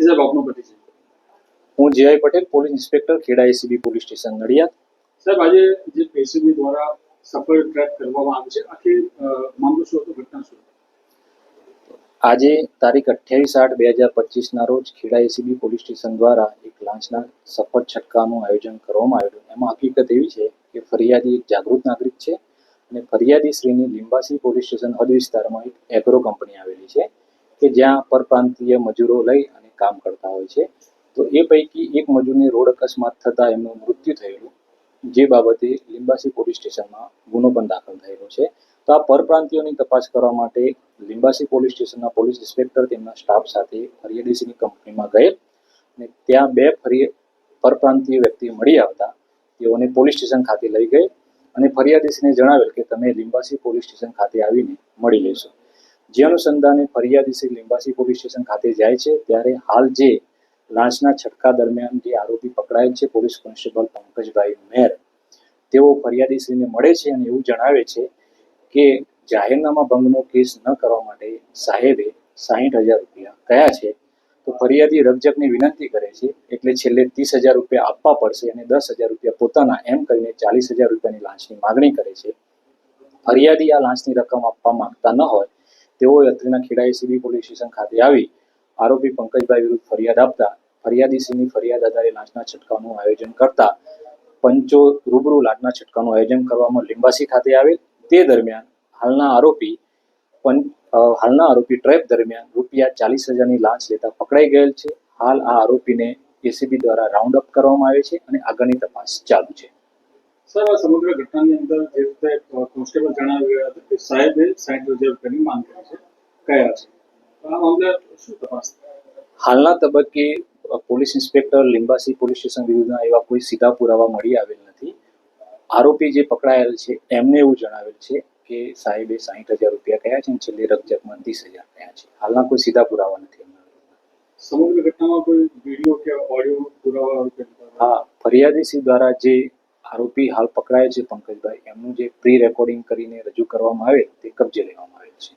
જી સાહેબ આપનો પરિચય હું J I Patel police inspector Kheda ACB police station Nadiad. સાહેબ આજે જે પેસીબી દ્વારા સફળ ટ્રેક કરવામાં આવે છે આખી મામલો શું હતો ઘટના શું આજે તારીખ અઠ્યાવીસ આઠ બે હજાર પચીસના રોજ ખેડા એસીબી પોલીસ સ્ટેશન દ્વારા એક લાંચના સફળ છટકાનું આયોજન કરવામાં આવ્યું એમાં હકીકત એવી છે કે ફરિયાદી એક જાગૃત નાગરિક છે અને ફરિયાદી શ્રીની લિંબાસી પોલીસ સ્ટેશન હદ વિસ્તારમાં એક એગ્રો કંપની આવેલી છે કે જ્યાં પરપ્રાંતીય મજૂરો લઈ કામ કરતા હોય છે. તો એ પૈકી એક મજૂરને રોડ અકસ્માત થતાં એમનું મૃત્યુ થયેલું, જે બાબતે લિંબાસી પોલીસ સ્ટેશનમાં ગુનો પણ દાખલ થયેલો છે. તો આ પરપ્રાંતિઓની તપાસ કરવા માટે લિંબાસી પોલીસ સ્ટેશનના પોલીસ ઇન્સ્પેક્ટર તેમના સ્ટાફ સાથે ફરિયાદીસીની કંપનીમાં ગયેલ અને ત્યાં બે ફરી, પરપ્રાંતીય વ્યક્તિ મળી આવતા તેઓને પોલીસ સ્ટેશન ખાતે લઈ ગઈ અને ફરિયાદીસીને જણાવેલ કે તમે લિંબાસી પોલીસ સ્ટેશન ખાતે આવીને મળી લેશો. જે અનુસંધાને ફરિયાદીશ્રી લિંબાસી પોલીસ સ્ટેશન ખાતે જાય છે, ત્યારે હાલ જે લાંચના છટકા દરમિયાન જે આરોપી પકડાયેલ છે, પોલીસ કોન્સ્ટેબલ પંકજભાઈ મેર તેઓ ફરિયાદીશ્રીને મળે છે અને એવું જણાવે છે કે જાહેરનામા ભંગનો કેસ ન કરવા માટે સાહેબે સાહીઠ હજાર રૂપિયા કયા છે, તો ફરિયાદી રકજકની વિનંતી કરે છે, એટલે છેલ્લે ત્રીસ હજાર રૂપિયા આપવા પડશે અને દસ હજાર રૂપિયા પોતાના એમ કરીને ચાલીસ હજાર રૂપિયાની લાંચની માગણી કરે છે. ફરિયાદી આ લાંચની રકમ આપવા માંગતા ન હોય તેઓએ અત્રેના ખેડા એસીબી પોલીસ સ્ટેશન ખાતે આવી આરોપી પંકજભાઈ વિરુદ્ધ ફરિયાદ આપતા ફરિયાદીશ્રીની ફરિયાદ આધારે લાંચના છટકાવનું આયોજન કરતા પંચો રૂબરૂ લાંચના છટકાવનું આયોજન કરવામાં લિંબાસી ખાતે આવેલ. તે દરમિયાન હાલના આરોપી હાલના આરોપી ટ્રેપ દરમિયાન રૂપિયા ચાલીસ હજારની લાંચ લેતા પકડાઈ ગયેલ છે. હાલ આ આરોપીને એસીબી દ્વારા રાઉન્ડ અપ કરવામાં આવે છે અને આગળની તપાસ ચાલુ છે. સાહેબ આ સમગ્ર ઘટનાની અંદર જે રીતે કોન્સ્ટેબલ જણાવી રહ્યા હતા કે સાહેબે સાઠ હજાર કરી માંગ કરી છે. કયા છે? આ મામલે શું તપાસ હાલના તબક્કે police inspector Limbasi police station વિરુદ્ધના એવા કોઈ સીધા પુરાવા મળી આવેલ નથી. આરોપી જે પકડાયેલ છે એમને એવું જણાવેલ છે કે સાહેબે સાહીઠ હજાર રૂપિયા કયા છે અને છેલ્લે રકજકમાં ત્રીસ હજાર કયા છે. હાલના કોઈ સીધા પુરાવા નથી. સમગ્ર ઘટનામાં કોઈ વીડિયો કે ઓડિયો પુરાવા હા ફરિયાદી દ્વારા જે આરોપી હાલ પકડાય છે પંકજભાઈ. એમનું જે પ્રી રેકોર્ડિંગ કરીને રજૂ કરવામાં આવે તે કબજે લેવામાં આવેલ છે.